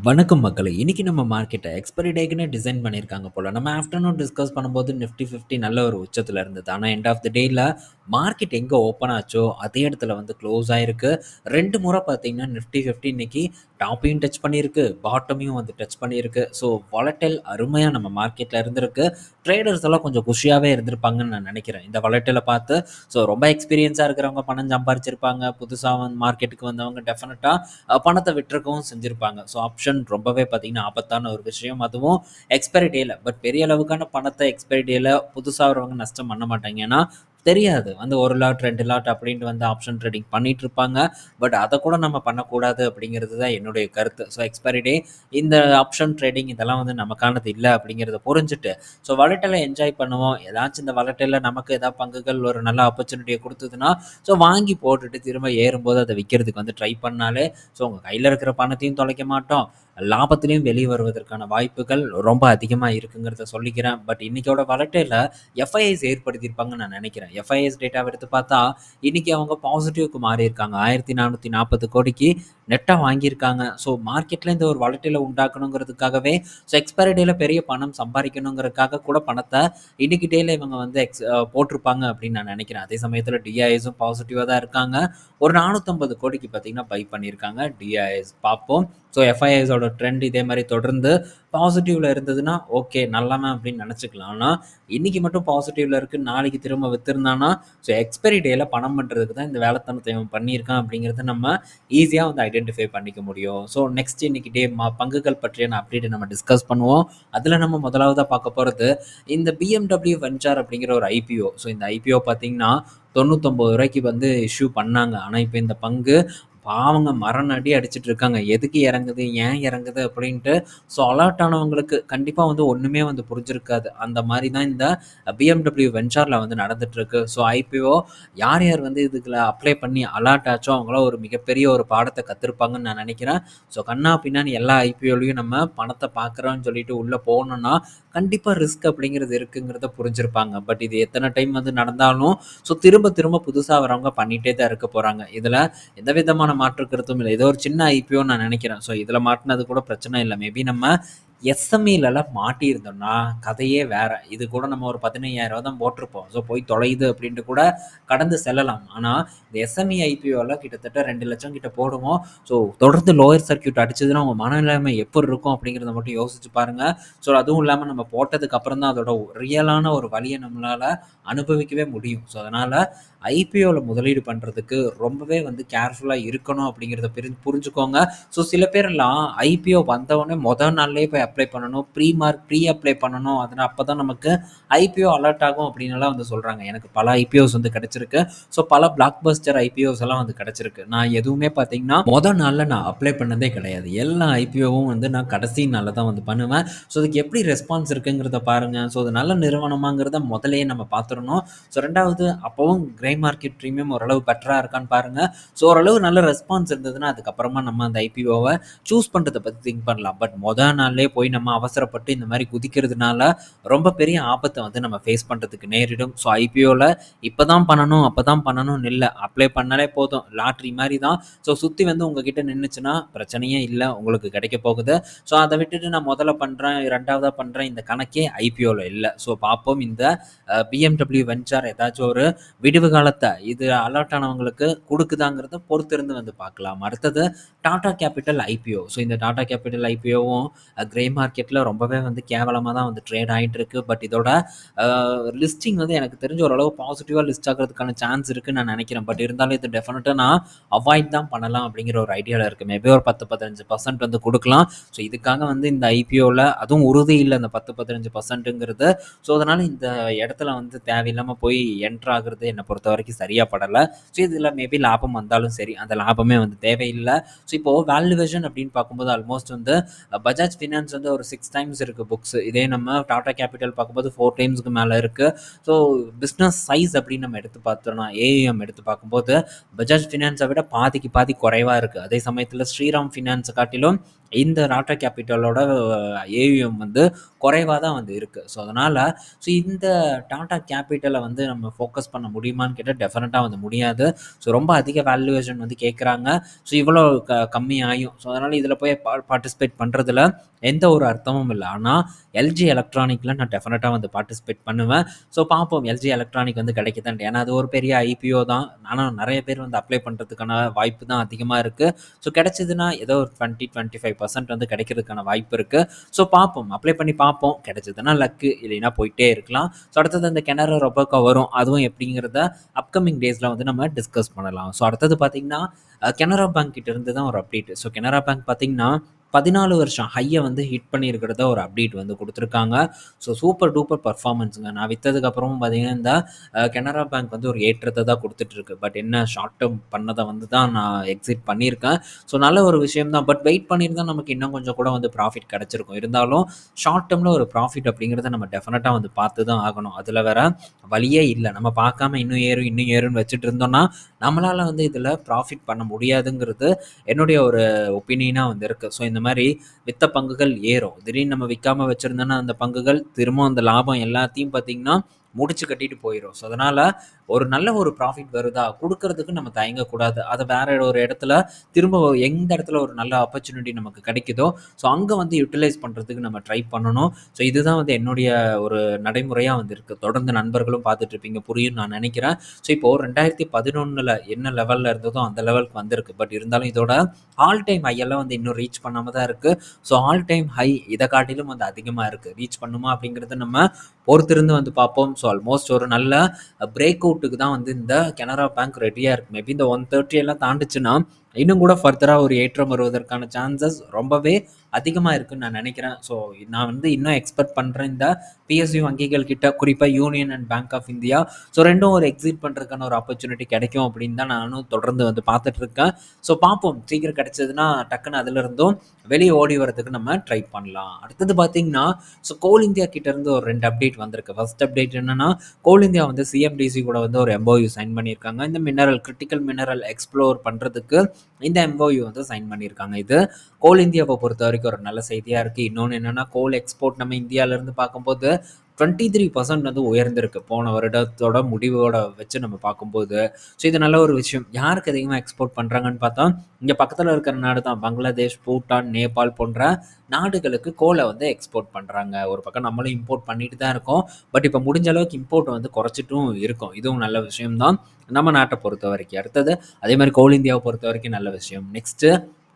வணக்கம் மக்களே! இன்றைக்கி நம்ம மார்க்கெட்டை எக்ஸ்பைரி டேக்குன்னு டிசைன் பண்ணியிருக்காங்க போல் நம்ம ஆஃப்டர்நூன் டிஸ்கஸ் பண்ணும்போது நிஃப்டி 50 நல்ல ஒரு உச்சத்தில் இருந்தது. ஆனால் எண்ட் ஆஃப் த டேயில் மார்க்கெட் எங்கே ஓப்பன் ஆச்சோ, அதே இடத்துல வந்து க்ளோஸ் ஆகிருக்கு ரெண்டு முறை பார்த்தீங்கன்னா, நிஃப்டி ஃபிஃப்டி இன்றைக்கி டாப்பையும் டச் பண்ணியிருக்கு, பாட்டமையும் வந்து டச் பண்ணியிருக்கு. ஸோ வாலடைல் அருமையாக நம்ம மார்க்கெட்டில் இருந்திருக்கு. ட்ரேடர்ஸ் எல்லாம் கொஞ்சம் குஷியாவே இருந்திருப்பாங்கன்னு நான் நினைக்கிறேன் இந்த வாலடைல பார்த்து. ஸோ ரொம்ப எக்ஸ்பீரியன்ஸாக இருக்கிறவங்க பணம் சம்பாரிச்சிருப்பாங்க. புதுசாக வந்து மார்க்கெட்டுக்கு வந்தவங்க டெஃபினட்டாக பணத்தை விட்டுருக்கவும் செஞ்சுருப்பாங்க ஸோ ஆப்ஷன் ரொம்பவே பார்த்திங்கன்னா ஆபத்தான ஒரு விஷயம். அதுவும் எக்ஸ்பைரி டேயில் பட் பெரிய அளவுக்கான பணத்தை எக்ஸ்பைரி டேயில் புதுசாகிறவங்க வரவங்க நஷ்டம் பண்ண மாட்டாங்க. ஏன்னா, தெரியாது. வந்து ஒரு லாட், ரெண்டு லாட் அப்படின்ட்டு வந்து ஆப்ஷன் ட்ரேடிங் பண்ணிட்டு இருப்பாங்க பட் அதை கூட நம்ம பண்ணக்கூடாது அப்படிங்கிறது தான் என்னுடைய கருத்து. ஸோ எக்ஸ்பைரி டே இந்த ஆப்ஷன் ட்ரேடிங் இதெல்லாம் வந்து நமக்கானது இல்லை அப்படிங்கிறத புரிஞ்சுட்டு, ஸோ வாலடைல என்ஜாய் பண்ணுவோம். ஏதாச்சும் இந்த வளட்டையில் நமக்கு ஏதாவது பங்குகள் ஒரு நல்ல ஆப்பர்ச்சுனிட்டியை கொடுத்ததுன்னா ஸோ வாங்கி போட்டுட்டு திரும்ப ஏறும்போது அதை விற்கிறதுக்கு வந்து ட்ரை பண்ணாலே, ஸோ உங்கள் கையில் இருக்கிற பணத்தையும் தொலைக்க மாட்டோம். லாபத்திலையும் வெளியே வருவதற்கான வாய்ப்புகள் ரொம்ப அதிகமாக இருக்குங்கிறத சொல்லிக்கிறேன். பட் இன்னைக்கோட வளட்டையில் எஃப்ஐஐஸ் ஏற்படுத்தியிருப்பாங்கன்னு நான் நினைக்கிறேன் எஃப்ஐஎஸ் டேட்டாவை எடுத்து பார்த்தா, இன்னைக்கு அவங்க பாசிட்டிவ்க்கு மாறியிருக்காங்க. 1440 கோடிக்கு நெட்டா வாங்கியிருக்காங்க. ஸோ மார்க்கெட்ல இந்த ஒரு வாலடைல உண்டாக்கணுங்கிறதுக்காகவே, ஸோ எக்ஸ்பைரி டேல பெரிய பணம் சம்பாதிக்கணுங்கிறதுக்காக கூட பணத்தை இன்னைக்கு டேல இவங்க வந்து எக்ஸ் போட்டிருப்பாங்க அப்படின்னு நான் நினைக்கிறேன் அதே சமயத்தில் டிஐஎஸும் பாசிட்டிவா தான் இருக்காங்க. ஒரு 450 கோடிக்கு பார்த்தீங்கன்னா, பை பண்ணியிருக்காங்க. டிஐஎஸ் பார்ப்போம். ஸோ எஃப்ஐஎஸோட ட்ரெண்ட் இதே மாதிரி தொடர்ந்து பாசிட்டிவ்ல இருந்ததுன்னா, ஓகே நல்லாமே அப்படின்னு நெனச்சுக்கலாம். ஆனால் இன்னைக்கு மட்டும் பாசிட்டிவ்ல இருக்கு. நாளைக்கு திரும்ப வித்திருந்தான்னா, ஸோ எக்ஸ்பைரி டேல பணம் பண்றதுக்கு தான் இந்த வேலைத்தனத்தை இவன் பண்ணியிருக்கான் அப்படிங்கிறத நம்ம ஈஸியா வந்து ஐடென்டிஃபை பண்ணிக்க முடியும். ஸோ நெக்ஸ்ட் இன்னைக்கு டே மா பங்குகள் பற்றியான அப்டேட்ட நம்ம டிஸ்கஸ் பண்ணுவோம். அதுல நம்ம முதலாவதா பார்க்க போறது, இந்த பிஎம்டபிள்யூ வென்ச்சர் அப்படிங்கிற ஒரு ஐபிஓ. ஸோ இந்த ஐபிஓ பார்த்தீங்கன்னா, தொண்ணூத்தொம்பது ரூபாய்க்கு வந்து இஷ்யூ பண்ணாங்க. ஆனால் இப்போ இந்த பங்கு பாவங்க மரண அடி அடிச்சுட்டு இருக்காங்க. எதுக்கு இறங்குது? ஏன் இறங்குது? அப்படின்ட்டு. ஸோ அலர்ட் ஆனவங்களுக்கு கண்டிப்பாக வந்து ஒன்றுமே வந்து புரிஞ்சிருக்காது. அந்த மாதிரி தான் இந்த பிஎம்டபிள்யூ வென்சாரில் வந்து நடந்துட்டுருக்கு. ஸோ ஐபிஓ யார் யார் வந்து இதுக்குள்ள அப்ளை பண்ணி அலர்ட் ஆச்சோ, அவங்கள ஒரு மிகப்பெரிய ஒரு பாடத்தை கற்றுருப்பாங்கன்னு நான் நினைக்கிறேன் ஸோ கண்ணா பின்னான்னு எல்லா ஐபிஓலையும் நம்ம பணத்தை பார்க்குறோம்னு சொல்லிட்டு உள்ளே போகணுன்னா கண்டிப்பாக ரிஸ்க் அப்படிங்கிறது இருக்குங்கிறத புரிஞ்சிருப்பாங்க. பட் இது எத்தனை டைம் வந்து நடந்தாலும், ஸோ திரும்ப திரும்ப புதுசாக வரவங்க பண்ணிகிட்டே தான் இருக்க போகிறாங்க இதில் எந்த விதமான மாற்று இல்லை. ஏதோ ஒரு சின்ன ஐபிஓன்னு நான் நினைக்கிறேன். ஸோ இதுல மாட்டினது கூட பிரச்சனை இல்லை. மேபி நம்ம எஸ்எம்இலலாம் மாட்டியிருந்தோம்னா, கதையே வேறு இது கூட நம்ம ஒரு பதினையாயிரம் தான் போட்டிருப்போம். ஸோ போய் தொலையுது அப்படின்ட்டு கூட கடந்து செல்லலாம். ஆனால் இந்த எஸ்எம்இ ஐபிஓவில் கிட்டத்தட்ட 2,00,000 கிட்ட போடுவோம். ஸோ தொடர்ந்து லோயர் சர்க்யூட் அடிச்சதுன்னா, அவங்க மனநிலைமை எப்படி இருக்கும் அப்படிங்கிறத மட்டும் யோசிச்சு பாருங்கள் ஸோ அதுவும் இல்லாமல் நம்ம போட்டதுக்கு அப்புறம் தான் அதோட ரியலான ஒரு வழியை நம்மளால அனுபவிக்கவே முடியும். ஸோ அதனால் ஐபிஓவில் முதலீடு பண்ணுறதுக்கு ரொம்பவே வந்து கேர்ஃபுல்லாக இருக்கணும் அப்படிங்கிறத பிரி புரிஞ்சுக்கோங்க. ஸோ சில பேர்லாம் ஐபிஓ வந்தவொடனே மொத நாள்லேயே போய் அப்ளை பண்ணணும். ப்ரீ மார்க் ப்ரீ அப்ளை பண்ணணும். அப்போ தான் நமக்கு ஐபிஓ அலர்ட் ஆகும் அப்படின்னுலாம் வந்து சொல்கிறாங்க எனக்கு பல ஐபிஓஸ் வந்து கிடச்சிருக்கு ஸோ பல பிளாக் பஸ்டர் ஐபிஓஸ் எல்லாம் வந்து கிடச்சிருக்கு நான் எதுவுமே பார்த்தீங்கன்னா, மொதல் நாளில் நான் அப்ளை பண்ணதே கிடையாது. எல்லா ஐபிஓவும் வந்து நான் கடைசி நாளில் தான் வந்து பண்ணுவேன். ஸோ அதுக்கு எப்படி ரெஸ்பான்ஸ் இருக்குங்கிறத பாருங்க. ஸோ அது நல்ல நிறுவனமாங்கிறத முதலே நம்ம பார்த்துடணும் ஸோ ரெண்டாவது அப்போவும் கிரே மார்க்கெட் ப்ரீமியம் ஓரளவு பெட்டராக இருக்கான்னு பாருங்கள் ஸோ ஓரளவு நல்ல ரெஸ்பான்ஸ் இருந்ததுன்னா, அதுக்கப்புறமா நம்ம அந்த ஐபிஓவை சூஸ் பண்ணுறதை பற்றி திங்க் பண்ணலாம். பட் மொதல் நாள்லயே போய் நம்ம அவசரப்பட்டு இந்த மாதிரி குதிக்கிறதுனால, ரொம்ப பெரிய ஆபத்தை வந்து நம்ம ஃபேஸ் பண்ணுறதுக்கு நேரிடும். ஸோ ஐபிஓவில் இப்போ தான் பண்ணணும், அப்போ தான் பண்ணணும்னு இல்லை அப்ளை பண்ணாலே போதும். லாட்ரி மாதிரி தான். ஸோ சுற்றி வந்து உங்ககிட்ட நின்றுச்சுன்னா பிரச்சனையே இல்லை உங்களுக்கு கிடைக்க போகுது. ஸோ அதை விட்டுட்டு நான் முதல்ல பண்ணுறேன் ரெண்டாவதாக பண்ணுறேன் இந்த கணக்கே ஐபிஓவில் இல்லை ஸோ பார்ப்போம் இந்த பிஎம்டபிள்யூ வென்ச்சர் ஏதாச்சும் ஒரு விடுவு காலத்தை இது அலர்ட் ஆனவங்களுக்கு கொடுக்குதாங்கிறத பொறுத்திருந்து வந்து பார்க்கலாம். அடுத்தது டாடா கேபிட்டல் ஐபிஓ. ஸோ இந்த டாடா கேபிட்டல் ஐபிஓவும் கிரே கிரே மார்க்கெட்டில் ரொம்பவே வந்து கேவலமாக தான் வந்து ட்ரேட் ஆகிட்டு இருக்கு. பட் இதோட லிஸ்டிங் வந்து எனக்கு தெரிஞ்ச ஓரளவு பாசிட்டிவாக லிஸ்ட் ஆகிறதுக்கான சான்ஸ் இருக்குன்னு நான் நினைக்கிறேன். பட் இருந்தாலும் இது டெஃபினட்டாக நான் அவாய்ட் தான் பண்ணலாம் அப்படிங்கிற ஒரு ஐடியாவில் இருக்குது மேபி ஒரு 10, 15% வந்து கொடுக்கலாம். ஸோ இதுக்காக வந்து இந்த ஐபிஓவில் அதுவும் உறுதி இல்லை இந்த பத்து பதினஞ்சு பர்சன்ட்டுங்கிறது ஸோ அதனால் இந்த இடத்துல வந்து தேவையில்லாமல் போய் என்டர் ஆகுறது பொறுத்த வரைக்கும் சரியாக படலை. ஸோ இதில் மேபி லாபம் வந்தாலும் சரி, அந்த லாபமே வந்து தேவையில்லை. ஸோ இப்போது வேல்யூவேஷன் அப்படின்னு பார்க்கும்போது ஆல்மோஸ்ட் வந்து பஜாஜ் ஃபினான்ஸ் வந்து ஒரு சிக்ஸ் டைம்ஸ் இருக்குது புக்ஸ் இதே நம்ம டாடா கேபிட்டல் பார்க்கும்போது ஃபோர் டைம்ஸ்க்கு மேலே இருக்குது ஸோ பிஸ்னஸ் சைஸ் அப்படின்னு நம்ம எடுத்து பார்த்தோம்னா ஏஎம் எடுத்து பார்க்கும்போது பஜாஜ் ஃபினான்ஸை விட பாதிக்கு பாதி குறைவாக இருக்குது அதே சமயத்தில் ஸ்ரீராம் ஃபினான்ஸை காட்டிலும் இந்த ராட்டா கேபிட்டலோட ஏவிஎம் வந்து குறைவாக தான் வந்து இருக்குது ஸோ அதனால் ஸோ இந்த டாடா கேபிட்டலை வந்து நம்ம ஃபோக்கஸ் பண்ண முடியுமான்னு கேட்டால் டெஃபினட்டாக வந்து முடியாது. ஸோ ரொம்ப அதிக வேல்யூவேஷன் வந்து கேட்குறாங்க ஸோ இவ்வளோ க கம்மி ஆகும் ஸோ அதனால் இதில் போய் பா பார்ட்டிசிபேட் பண்ணுறதுல எந்த ஒரு அர்த்தமும் இல்லை. ஆனால் எல்ஜி எலக்ட்ரானிக்கில் நான் டெஃபினட்டாக வந்து பார்ட்டிசிபேட் பண்ணுவேன். ஸோ பார்ப்போம். எல்ஜி எலக்ட்ரானிக் வந்து கிடைக்குதான் ஏன்னா அது ஒரு பெரிய ஐபிஓ தான். ஆனால் நிறைய பேர் வந்து அப்ளை பண்ணுறதுக்கான வாய்ப்பு தான் அதிகமாக இருக்குது ஸோ கிடைச்சதுன்னா ஏதோ ஒரு டுவெண்ட்டி டுவெண்ட்டி ஃபைவ் பர்சன்ட் வந்து கிடைக்கிறதுக்கான வாய்ப்பு இருக்குது ஸோ பார்ப்போம். அப்ளை பண்ணி பார்ப்போம். கிடைச்சதுன்னா லக்கு இல்லைன்னா போயிட்டே இருக்கலாம். ஸோ அடுத்தது அந்த கிணறு ரொபக்கா வரும். அதுவும் எப்படிங்கிறத அப்கமிங் டேஸில் வந்து நம்ம டிஸ்கஸ் பண்ணலாம். ஸோ அடுத்தது பார்த்திங்கன்னா கெனரா பேங்க் கிட்ட இருந்து தான் ஒரு அப்டேட் ஸோ கெனரா பேங்க் பார்த்திங்கன்னா பதினாலு வருஷம் ஹையை வந்து ஹிட் பண்ணியிருக்கிறத ஒரு அப்டேட் வந்து கொடுத்துருக்காங்க. ஸோ சூப்பர் டூப்பர் பர்ஃபார்மன்ஸுங்க நான் விற்றதுக்கப்புறமும் பார்த்தீங்கன்னா இந்த கனரா பேங்க் வந்து ஒரு ஏற்றத்தை தான் கொடுத்துட்ருக்கு பட் என்ன ஷார்ட் டேர்ம் பண்ணதை வந்து தான் நான் எக்ஸிட் பண்ணியிருக்கேன். ஸோ நல்ல ஒரு விஷயம் தான். பட் வெயிட் பண்ணியிருந்தால் நமக்கு இன்னும் கொஞ்சம் கூட வந்து ப்ராஃபிட் கிடச்சிருக்கும். இருந்தாலும் ஷார்ட் டேர்மில் ஒரு ப்ராஃபிட் அப்படிங்கிறத நம்ம டெஃபினட்டாக வந்து பார்த்து தான் ஆகணும். அதில் வேற வழியே இல்லை. நம்ம பார்க்காம இன்னும் ஏறும் இன்னும் ஏறும்னு வச்சுட்டு இருந்தோம்னா நம்மளால் வந்து இதில் ப்ராஃபிட் பண்ண முடியாதுங்கிறது என்னுடைய ஒரு ஒப்பீனியனாக வந்து இருக்குது ஸோ இந்த மாதிரி வித்த பங்குகள் ஏறும். திடீர்னு நம்ம விற்காம வச்சுருந்தோன்னா அந்த பங்குகள் திரும்ப அந்த லாபம் எல்லாத்தையும் பார்த்திங்கன்னா முடிச்சு கட்டிட்டு போயிடும் ஸோ அதனால் ஒரு நல்ல ஒரு ப்ராஃபிட் வருதா? கொடுக்கறதுக்கு நம்ம தயங்கக்கூடாது. அதை வேற ஒரு இடத்துல திரும்ப எந்த இடத்துல ஒரு நல்ல ஆப்பர்ச்சுனிட்டி நமக்கு கிடைக்குதோ ஸோ அங்கே வந்து யூட்டிலைஸ் பண்ணுறதுக்கு நம்ம ட்ரை பண்ணணும். ஸோ இதுதான் வந்து என்னுடைய ஒரு நடைமுறையாக வந்து இருக்குது தொடர்ந்து நண்பர்களும் பார்த்துட்டு இருப்பீங்க புரியும் நான் நினைக்கிறேன். ஸோ இப்போ ரெண்டாயிரத்தி பதினொன்றில் என்ன லெவலில் இருந்ததோ அந்த லெவலுக்கு வந்திருக்கு. பட் இருந்தாலும் இதோட ஆல் டைம் ஹையெல்லாம் வந்து இன்னும் ரீச் பண்ணாமல் தான் இருக்குது ஸோ ஆல் டைம் ஹை இதை காட்டிலும் வந்து அதிகமாக இருக்குது ரீச் பண்ணுமா அப்படிங்கிறத நம்ம பொறுத்திருந்து வந்து பார்ப்போம். ஸோ ஆல்மோஸ்ட் ஒரு நல்ல பிரேக் அவுட்டுக்கு தான் வந்து இந்த கனரா பேங்க் ரெடியாக இருக்குது மேபி இந்த ஒன் தேர்ட்டி எல்லாம் தாண்டுச்சுன்னா இன்னும் கூட ஃபர்தராக ஒரு ஏற்றம் வருவதற்கான சான்சஸ் ரொம்பவே அதிகமாக இருக்குன்னு நான் நினைக்கிறேன். ஸோ நான் வந்து இன்னும் எக்ஸ்பெக்ட் பண்ணுறேன் இந்த பிஎஸ்சி வங்கிகள் கிட்ட குறிப்பாக union and bank of India so ரெண்டும் ஒரு எக்ஸிட் பண்ணுறதுக்கான ஒரு ஆப்பர்ச்சுனிட்டி கிடைக்கும் அப்படின்னு தான் நானும் தொடர்ந்து வந்து பார்த்துட்ருக்கேன் ஸோ பார்ப்போம். சீக்கிரம் கிடைச்சதுன்னா டக்குன்னு அதுலேருந்தும் வெளியே ஓடி வரதுக்கு நம்ம ட்ரை பண்ணலாம். அடுத்தது பார்த்தீங்கன்னா ஸோ கோல் இந்தியா கிட்டேருந்து ஒரு ரெண்டு அப்டேட் வந்திருக்கு. ஃபர்ஸ்ட் அப்டேட் என்னென்னா கோல் இந்தியா வந்து சிஎம்டிசி கூட வந்து ஒரு எம்ஓயு சைன் பண்ணியிருக்காங்க. இந்த மினரல் கிரிட்டிக்கல் மினரல் எக்ஸ்ப்ளோர் பண்ணுறதுக்கு இந்த எம்ஓயு வந்து சைன் பண்ணியிருக்காங்க. இது கோல் இந்தியாவை பொறுத்த வரைக்கும் ஒரு நல்ல செய்தியாக இருக்குது இன்னொன்று என்னென்னா கோல் எக்ஸ்போர்ட் நம்ம இந்தியாவிலேருந்து பார்க்கும்போது டுவெண்ட்டி த்ரீ பர்சன்ட் வந்து உயர்ந்திருக்கு. போன வருடத்தோட முடிவோட வச்சு நம்ம பார்க்கும்போது. ஸோ இது நல்ல ஒரு விஷயம். யாருக்கு அதிகமாக எக்ஸ்போர்ட் பண்ணுறாங்கன்னு பார்த்தா இங்கே பக்கத்தில் இருக்கிற நாடு தான். பங்களாதேஷ் பூட்டான் நேபாள் போன்ற நாடுகளுக்கு கோலை வந்து எக்ஸ்போர்ட் பண்ணுறாங்க ஒரு பக்கம் நம்மளும் இம்போர்ட் பண்ணிட்டு தான் இருக்கோம். பட் இப்போ முடிஞ்ச அளவுக்கு இம்போர்ட் வந்து குறைச்சிட்டும் இருக்கும். இதுவும் நல்ல விஷயம்தான் நம்ம நாட்டை பொறுத்த வரைக்கும். அடுத்தது அதே மாதிரி கோல் இந்தியாவை பொறுத்த வரைக்கும் நல்ல விஷயம். நெக்ஸ்ட்டு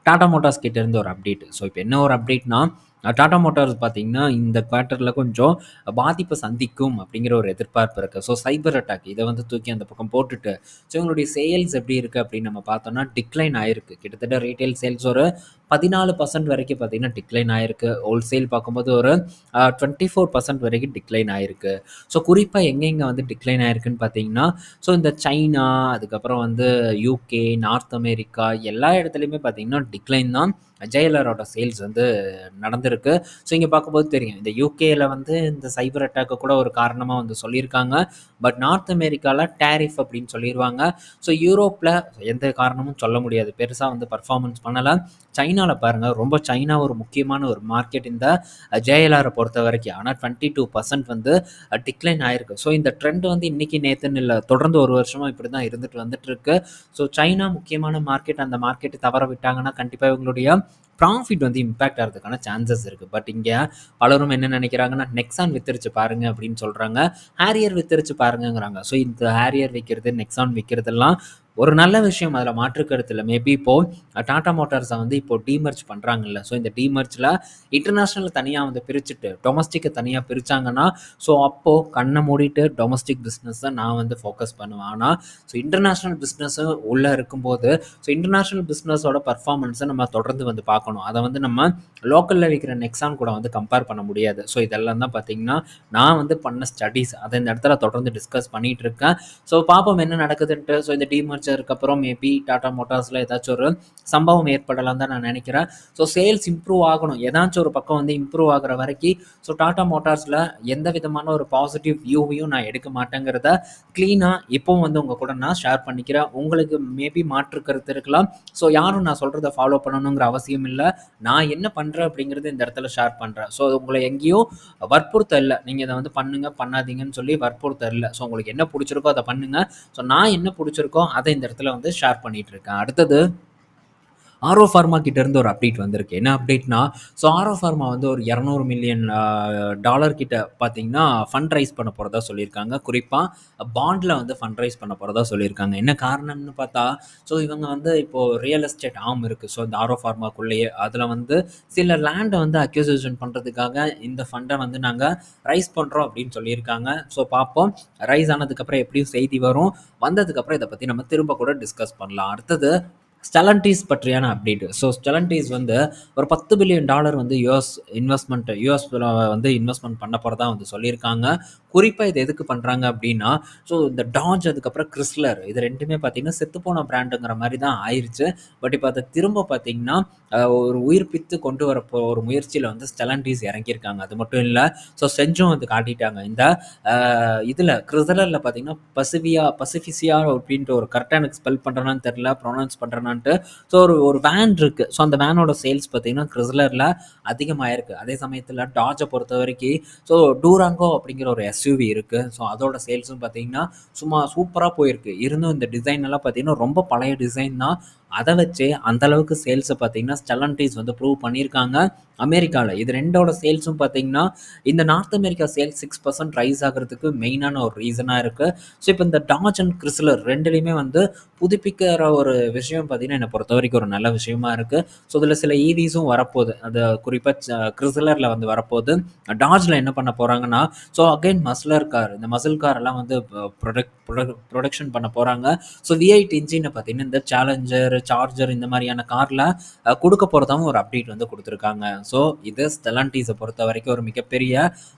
டாடா மோட்டார்ஸ் கிட்டேருந்து ஒரு அப்டேட் ஸோ இப்போ என்ன ஒரு அப்டேட்னா டாடா மோட்டார்ஸ் பார்த்தீங்கன்னா இந்த குவார்ட்டரில் கொஞ்சம் பாதிப்பை சந்திக்கும் அப்படிங்கிற ஒரு எதிர்பார்ப்பு இருக்குது ஸோ சைபர் அட்டாக் இதை வந்து தூக்கி அந்த பக்கம் போட்டுட்டு ஸோ இவங்களுடைய சேல்ஸ் எப்படி இருக்குது அப்படின்னு நம்ம பார்த்தோம்னா டிக்ளைன் ஆயிருக்கு. கிட்டத்தட்ட ரீட்டைல் சேல்ஸ் ஒரு பதினாலு பர்சன்ட் வரைக்கும் பார்த்தீங்கன்னா டிக்ளைன் ஆயிருக்கு. ஹோல்சேல் பார்க்கும்போது ஒரு டுவெண்ட்டி ஃபோர் பர்சன்ட் வரைக்கும் டிக்ளைன் ஆயிருக்கு. ஸோ குறிப்பாக எங்கெங்கே வந்து டிக்ளைன் ஆயிருக்குன்னு பார்த்தீங்கன்னா ஸோ இந்த சைனா அதுக்கப்புறம் வந்து யூகே நார்த் அமெரிக்கா எல்லா இடத்துலையுமே பார்த்தீங்கன்னா டிக்ளைன் தான் ஜெயலரோட சேல்ஸ் வந்து நடந்திருக்கு. ஸோ இங்கே பார்க்கும்போது தெரியும். இந்த யூகேயில் வந்து இந்த சைபர் அட்டாக்கு கூட ஒரு காரணமாக வந்து சொல்லியிருக்காங்க. பட் நார்த் அமெரிக்காவில் டேரிஃப் அப்படின்னு சொல்லிடுவாங்க ஸோ யூரோப்பில் எந்த காரணமும் சொல்ல முடியாது. பெருசாக வந்து பர்ஃபார்மன்ஸ் பண்ணலை. சைனாவில் பாருங்கள் ரொம்ப சைனா ஒரு முக்கியமான ஒரு மார்க்கெட் இந்த ஜேஎல்ஆரை பொறுத்த வரைக்கும். ஆனால் டுவெண்ட்டி டூ பர்சன்ட் வந்து டிக்ளைன் ஆயிருக்கு. ஸோ இந்த ட்ரெண்ட் வந்து இன்றைக்கி நேற்றுன்னு இல்லை தொடர்ந்து ஒரு வருஷமாக இப்படி தான் இருந்துட்டு வந்துட்டு இருக்கு ஸோ சைனா முக்கியமான மார்க்கெட் அந்த மார்க்கெட்டு தவற விட்டாங்கன்னா கண்டிப்பாக இவங்களுடைய ப்ராஃபிட் வந்து இம்பேக்ட் ஆகிறதுக்கான சான்சஸ் இருக்குது பட் இங்கே பலரும் என்ன நினைக்கிறாங்கன்னா நெக்ஸான் வித்தரிச்சு பாருங்க அப்படின்னு சொல்கிறாங்க ஹேரியர் வித்தரிச்சு பாருங்கங்கிறாங்க. ஸோ இந்த ஹேரியர் விற்கிறது நெக்ஸான் விற்கிறதெல்லாம் ஒரு நல்ல விஷயம் அதில் மாற்று மேபி இப்போது டாடா மோட்டார்ஸை வந்து இப்போது டீமர்ச் பண்ணுறாங்கல்ல ஸோ இந்த டீமர்ச்சில் இன்டர்நேஷ்னல் தனியாக வந்து பிரிச்சுட்டு டொமஸ்டிக்கை தனியாக பிரித்தாங்கன்னா ஸோ அப்போது கண்ணை மூடிட்டு டொமஸ்டிக் பிஸ்னஸ் தான் நான் வந்து ஃபோக்கஸ் பண்ணுவேன். ஆனால் ஸோ இன்டர்நேஷ்னல் பிஸ்னஸும் உள்ளே இருக்கும்போது ஸோ இன்டர்நேஷ்னல் பிஸ்னஸோட பர்ஃபார்மன்ஸை நம்ம தொடர்ந்து வந்து பார்க்கணும். அதை வந்து நம்ம லோக்கலில் விற்கிற நெக்ஸான் கூட வந்து கம்பேர் பண்ண முடியாது. ஸோ இதெல்லாம் தான் பார்த்தீங்கன்னா நான் வந்து பண்ண ஸ்டடீஸ் அதை இந்த இடத்துல தொடர்ந்து டிஸ்கஸ் பண்ணிகிட்டு இருக்கேன். ஸோ பார்ப்போம் என்ன நடக்குதுன்ட்டு. ஸோ இந்த டீமர்ச் ஆரம்பிச்சதுக்கப்புறம் மேபி டாடா மோட்டார்ஸில் ஏதாச்சும் ஒரு சம்பவம் ஏற்படலாம் தான் நான் நினைக்கிறேன். ஸோ சேல்ஸ் இம்ப்ரூவ் ஆகணும். ஏதாச்சும் ஒரு பக்கம் வந்து இம்ப்ரூவ் ஆகுற வரைக்கும் ஸோ டாடா மோட்டார்ஸில் எந்த விதமான ஒரு பாசிட்டிவ் வியூவையும் நான் எடுக்க மாட்டேங்கிறத க்ளீனாக இப்போவும் வந்து உங்கள் கூட நான் ஷேர் பண்ணிக்கிறேன். உங்களுக்கு மேபி மாற்று கருத்து இருக்கலாம். ஸோ யாரும் நான் சொல்கிறத ஃபாலோ பண்ணணுங்கிற அவசியம் இல்லை. நான் என்ன பண்ணுறேன் அப்படிங்கிறது இந்த இடத்துல ஷேர் பண்ணுறேன் ஸோ உங்களை எங்கேயும் வற்புறுத்த இல்லை. நீங்கள் இதை வந்து பண்ணுங்க பண்ணாதீங்கன்னு சொல்லி வற்புறுத்த இல்லை. ஸோ உங்களுக்கு என்ன பிடிச்சிருக்கோ அதை பண்ணுங்கள் ஸோ நான் என்ன பிடிச்சிருக்கோ அதை இந்த இடத்துல வந்து ஷேர் பண்ணிட்டு இருக்கேன். அடுத்தது ஆரோ ஃபார்மா கிட்டேருந்து ஒரு அப்டேட் வந்திருக்கு. என்ன அப்டேட்னா ஸோ ஆரோ ஃபார்மா வந்து ஒரு இரநூறு மில்லியன் டாலர் கிட்ட பார்த்தீங்கன்னா ஃபண்ட் ரைஸ் பண்ண போகிறதா சொல்லியிருக்காங்க. குறிப்பாக பாண்டில் வந்து ஃபண்ட் ரைஸ் பண்ண போகிறதா சொல்லியிருக்காங்க. என்ன காரணம்னு பார்த்தா ஸோ இவங்க வந்து இப்போது ரியல் எஸ்டேட் ஆம் இருக்குது ஸோ இந்த ஆரோ ஃபார்மாக்குள்ளேயே அதில் வந்து சில லேண்டை வந்து அக்யூசேஷன் பண்ணுறதுக்காக இந்த ஃபண்டை வந்து நாங்கள் ரைஸ் பண்ணுறோம் அப்படின்னு சொல்லியிருக்காங்க. ஸோ பார்ப்போம். ரைஸ் ஆனதுக்கப்புறம் எப்படியும் செய்தி வரும். வந்ததுக்கப்புறம் இதை பற்றி நம்ம திரும்ப கூட டிஸ்கஸ் பண்ணலாம். அடுத்தது ஸ்டெலன்டீஸ் பற்றியான அப்டேட் ஸோ ஸ்டெலன்டீஸ் வந்து ஒரு பத்து பில்லியன் டாலர் வந்து யூஎஸ் இன்வெஸ்ட்மெண்ட் யூஎஸ் வந்து இன்வெஸ்ட்மெண்ட் பண்ண போகிறதா வந்து சொல்லியிருக்காங்க. குறிப்பாக இது எதுக்கு பண்ணுறாங்க அப்படின்னா ஸோ இந்த டாஜ் அதுக்கப்புறம் கிறிஸ்லர் இது ரெண்டுமே பார்த்தீங்கன்னா செத்துப்போன பிராண்டுங்கிற மாதிரி தான் ஆயிடுச்சு பட் இப்போ அதை திரும்ப பார்த்தீங்கன்னா ஒரு உயிர்ப்பித்து கொண்டு வரப்போ ஒரு முயற்சியில் வந்து ஸ்டெலன்டீஸ் இறங்கியிருக்காங்க. அது மட்டும் இல்லை ஸோ செஞ்சும் வந்து காட்டிட்டாங்க. இந்த இதில் கிறிஸ்லரில் பார்த்தீங்கன்னா பசிவியா பசிஃபிசியா அப்படின்ட்டு ஒரு கரெக்டாக எனக்கு ஸ்பெல் பண்ணுறேன்னு தெரில ப்ரொனவுன்ஸ் பண்ணுறேனான்ட்டு ஸோ ஒரு ஒரு வேன் இருக்குது ஸோ அந்த வேனோட சேல்ஸ் பார்த்தீங்கன்னா கிறிஸ்லரில் அதிகமாயிருக்கு. அதே சமயத்தில் டாஜை பொறுத்த வரைக்கும் ஸோ டூராங்கோ அப்படிங்கிற ஒரு எஸ்யூவி இருக்குது ஸோ அதோட சேல்ஸும் பார்த்தீங்கன்னா சும்மா சூப்பராக போயிருக்கு. இருந்தும் இந்த டிசைன் எல்லாம் பார்த்தீங்கன்னா ரொம்ப பழைய டிசைன் தான். அதை வச்சு அந்தளவுக்கு சேல்ஸை பார்த்தீங்கன்னா ஸ்டெலன்டிஸ் வந்து ப்ரூவ் பண்ணியிருக்காங்க. அமெரிக்காவில் இது ரெண்டோட சேல்ஸும் பார்த்தீங்கன்னா இந்த north America sales six percent rise ஆகிறதுக்கு மெயினான ஒரு ரீசனாக இருக்குது ஸோ இப்போ இந்த டாஜ் அண்ட் கிறிஸ்லர் ரெண்டுலேயுமே வந்து புதுப்பிக்கிற ஒரு விஷயம் பார்த்தீங்கன்னா என்னை பொறுத்த வரைக்கும் ஒரு நல்ல விஷயமா இருக்குது ஸோ இதில் சில e ஈவிஸும் வரப்போகுது. அது குறிப்பாக கிறிஸ்லரில் வந்து வரப்போகுது. டாஜில் என்ன பண்ண போகிறாங்கன்னா ஸோ அகைன் மஸ்லர் கார் இந்த மசில் காரெல்லாம் வந்து ப்ரொடக்ட் ப்ரொடக்ஷன் பண்ண போகிறாங்க ஸோ விஐட் இன்ஜினை பார்த்தீங்கன்னா இந்த சேலஞ்சர் சார்ஜர் இந்த மாதிரியான காரில் கொடுக்க போகிறதாவும் ஒரு அப்டேட் வந்து கொடுத்துருக்காங்க. ஸோ இது ஸ்டெலான்டீஸை பொறுத்த வரைக்கும் ஒரு மிகப்பெரிய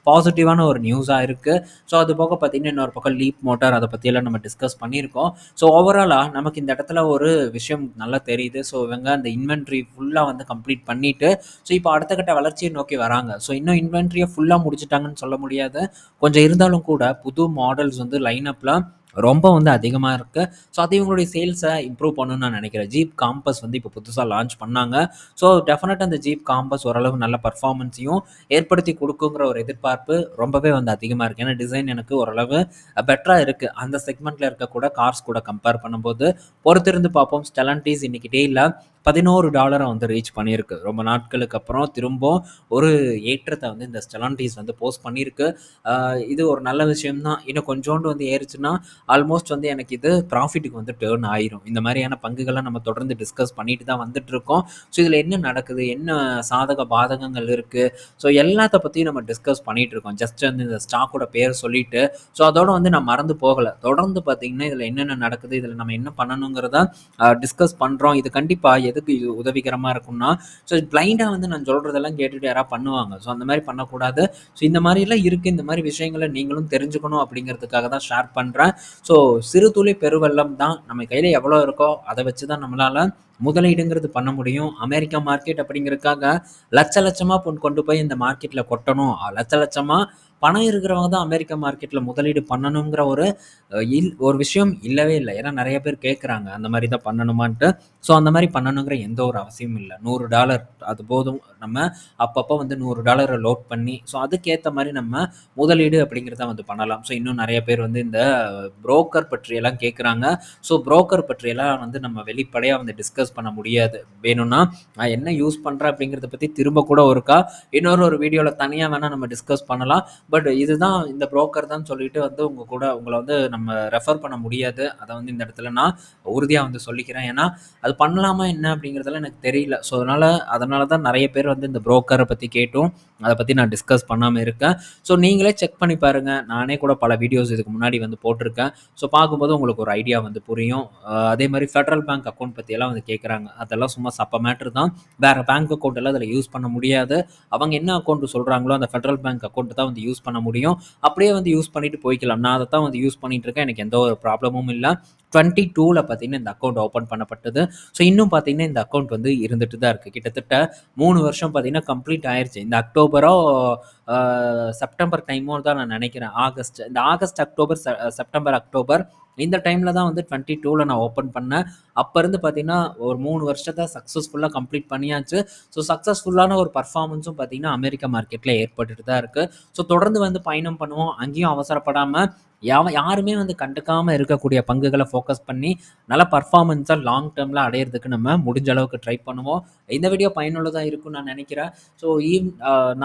பாசிட்டிவான ஒரு நியூஸாக இருக்குது ஸோ அது போக பார்த்தீங்கன்னா இன்னொரு பக்கம் லீப் மோட்டார் அதை பற்றியெல்லாம் நம்ம டிஸ்கஸ் பண்ணியிருக்கோம். ஸோ ஓவராலாக நமக்கு இந்த இடத்துல ஒரு விஷயம் நல்லா தெரியுது. ஸோ இவங்க அந்த இன்வென்ட்ரி ஃபுல்லாக வந்து கம்ப்ளீட் பண்ணிவிட்டு ஸோ இப்போ அடுத்த கட்ட வளர்ச்சியை நோக்கி வராங்க. ஸோ இன்னும் இன்வென்ட்ரியை ஃபுல்லாக முடிச்சிட்டாங்கன்னு சொல்ல முடியாது. கொஞ்சம் இருந்தாலும் கூட புது மாடல்ஸ் வந்து லைனப்பில் ரொம்ப வந்து அதிகமாக இருக்குது ஸோ அது இவங்களுடைய சேல்ஸை இம்ப்ரூவ் பண்ணணும்னு நான் நினைக்கிறேன். ஜீப் காம்பஸ் வந்து இப்போ புதுசாக லான்ச் பண்ணாங்க. ஸோ டெஃபினட்டாக அந்த ஜீப் காம்பஸ் ஓரளவு நல்ல பர்ஃபார்மன்ஸையும் ஏற்படுத்தி கொடுக்குங்கிற ஒரு எதிர்பார்ப்பு ரொம்பவே வந்து அதிகமாக இருக்குது ஏன்னா டிசைன் எனக்கு ஓரளவு பெட்டராக இருக்குது அந்த செக்மெண்ட்டில் இருக்கக்கூட கார்ஸ் கூட கம்பேர் பண்ணும்போது பொறுத்திருந்து பார்ப்போம். ஸ்டெலன்டீஸ் இன்னைக்கு டேயில் பதினோரு டாலரை வந்து ரீச் பண்ணியிருக்கு. ரொம்ப நாட்களுக்கு அப்புறம் திரும்பவும் ஒரு ஏற்றத்தை வந்து இந்த ஸ்டெலான்டிஸ் வந்து போஸ்ட் பண்ணியிருக்கு. இது ஒரு நல்ல விஷயம்தான். இன்னும் கொஞ்சோண்டு வந்து ஏறிச்சுன்னா ஆல்மோஸ்ட் வந்து எனக்கு இது ப்ராஃபிட்டுக்கு வந்து டேர்ன் ஆயிரும். இந்த மாதிரியான பங்குகளை நம்ம தொடர்ந்து டிஸ்கஸ் பண்ணிட்டு தான் வந்துட்டு இருக்கோம் ஸோ இதில் என்ன நடக்குது? என்ன சாதக பாதகங்கள் இருக்குது ஸோ எல்லாத்த பற்றியும் நம்ம டிஸ்கஸ் பண்ணிட்டு இருக்கோம் ஜஸ்ட் வந்து இந்த ஸ்டாக்கோட பேர் சொல்லிட்டு. ஸோ அதோட வந்து நான் மறந்து போகலை. தொடர்ந்து பார்த்தீங்கன்னா இதில் என்னென்ன நடக்குது? இதில் நம்ம என்ன பண்ணணுங்கிறத டிஸ்கஸ் பண்ணுறோம் இது கண்டிப்பாக எதுக்கு இது உதவிகரமாக இருக்கும்னா ஸோ பிளைண்டாக வந்து நான் சொல்கிறதெல்லாம் கேட்டுட்டு யாராவது பண்ணுவாங்க. ஸோ அந்த மாதிரி பண்ணக்கூடாது. ஸோ இந்த மாதிரிலாம் இருக்குது இந்த மாதிரி விஷயங்களை நீங்களும் தெரிஞ்சுக்கணும் அப்படிங்கிறதுக்காக தான் ஷேர் பண்ணுறேன் ஸோ சிறு துளி பெருவெள்ளம் தான் நம்ம கையில் எவ்வளோ இருக்கோ அதை வச்சு தான் நம்மளால் முதலீடுங்கிறது பண்ண முடியும். அமெரிக்கா மார்க்கெட் அப்படிங்கிறதுக்காக லட்ச லட்சமாக கொண்டு போய் இந்த மார்க்கெட்டில் கொட்டணும். லட்ச லட்சமாக பணம் இருக்கிறவங்க தான் அமெரிக்கா மார்க்கெட்டில் முதலீடு பண்ணணுங்கிற ஒரு இல் ஒரு விஷயம் இல்லவே இல்லை. ஏன்னா நிறைய பேர் கேட்குறாங்க அந்த மாதிரி தான் பண்ணணுமான்ட்டு. ஸோ அந்த மாதிரி பண்ணணுங்கிற எந்த ஒரு அவசியமும் இல்லை. நூறு டாலர் அது போதும். நம்ம அப்பப்போ வந்து நூறு டாலரை லோட் பண்ணி ஸோ அதுக்கேற்ற மாதிரி நம்ம முதலீடு அப்படிங்கிறத வந்து பண்ணலாம். ஸோ இன்னும் நிறைய பேர் வந்து இந்த புரோக்கர் பற்றியெல்லாம் கேட்குறாங்க ஸோ புரோக்கர் பற்றியெல்லாம் வந்து நம்ம வெளிப்படையாக வந்து டிஸ்கஸ் பண்ண முடியாது. வேணும்னா நான் என்ன யூஸ் பண்ணுறேன் அப்படிங்கிறத பற்றி திரும்ப கூட ஒருக்கா இன்னொரு ஒரு வீடியோவில் தனியாக வேணால் நம்ம டிஸ்கஸ் பண்ணலாம். பட் இதுதான் இந்த புரோக்கர் தான் சொல்லிட்டு வந்து உங்கள் கூட உங்களை வந்து நம்ம ரெஃபர் பண்ண முடியாது. அதை வந்து இந்த இடத்துல நான் உறுதியாக வந்து சொல்லிக்கிறேன். ஏன்னா அது பண்ணலாமா என்ன அப்படிங்கிறதெல்லாம் எனக்கு தெரியல. ஸோ அதனால் அதனால தான் நிறைய பேர் வந்து இந்த புரோக்கரை பற்றி கேட்டும். அதை பற்றி நான் டிஸ்கஸ் பண்ணாமல் இருக்கேன். ஸோ நீங்களே செக் பண்ணி பாருங்கள் நானே கூட பல வீடியோஸ் இதுக்கு முன்னாடி வந்து போட்டிருக்கேன். ஸோ பார்க்கும்போது உங்களுக்கு ஒரு ஐடியா வந்து புரியும். அதே மாதிரி ஃபெடரல் பேங்க் அக்கௌண்ட் பற்றியெல்லாம் வந்து கேட்க கேட்குறாங்க அதெல்லாம் சும்மா சப்ப மேட்ரு தான். வேறு பேங்க் அக்கௌண்ட் எல்லாம் அதில் யூஸ் பண்ண முடியாது. அவங்க என்ன அக்கௌண்ட் சொல்கிறாங்களோ அந்த ஃபெடரல் பேங்க் அக்கௌண்ட் தான் வந்து யூஸ் பண்ண முடியும். அப்படியே வந்து யூஸ் பண்ணிட்டு போய்க்கலாம். நான் அதை தான் வந்து யூஸ் பண்ணிட்டு இருக்கேன். எனக்கு எந்த ஒரு ப்ராப்ளமும் இல்லை. டுவெண்ட்டி டூவில் பார்த்தீங்கன்னா இந்த அக்கௌண்ட் ஓப்பன் பண்ணப்பட்டது. ஸோ இன்னும் பார்த்தீங்கன்னா இந்த அக்கௌண்ட் வந்து இருந்துட்டு தான் இருக்குது கிட்டத்தட்ட மூணு வருஷம் பார்த்தீங்கன்னா கம்ப்ளீட் ஆயிடுச்சு இந்த அக்டோபரோ செப்டம்பர் டைமோ தான் நான் நினைக்கிறேன். ஆகஸ்ட் இந்த ஆகஸ்ட் அக்டோபர் செப்டம்பர் அக்டோபர் இந்த டைமில் தான் வந்து டுவெண்ட்டி டூவில் நான் ஓப்பன் பண்ணேன். அப்போ இருந்து பார்த்தீங்கன்னா ஒரு மூணு வருஷத்தை சக்ஸஸ்ஃபுல்லாக கம்ப்ளீட் பண்ணியாச்சு. ஸோ சக்ஸஸ்ஃபுல்லான ஒரு பர்ஃபார்மன்ஸும் பார்த்தீங்கன்னா அமெரிக்க மார்க்கெட்டில் ஏற்பட்டுட்டு தான் இருக்குது ஸோ தொடர்ந்து வந்து பயணம் பண்ணுவோம். அங்கேயும் அவசரப்படாமல் யாவ யாருமே வந்து கண்டுக்காமல் இருக்கக்கூடிய பங்குகளை ஃபோக்கஸ் பண்ணி நல்ல பர்ஃபார்மன்ஸாக லாங் டேர்மில் அடையிறதுக்கு நம்ம முடிஞ்ச அளவுக்கு ட்ரை பண்ணுவோம். இந்த வீடியோ பயனுள்ளதாக இருக்கும்னு நான் நினைக்கிறேன். ஸோ ஈவ்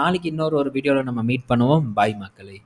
நாளைக்கு இன்னொரு ஒரு வீடியோவில் நம்ம மீட் பண்ணுவோம். பாய் மக்களே.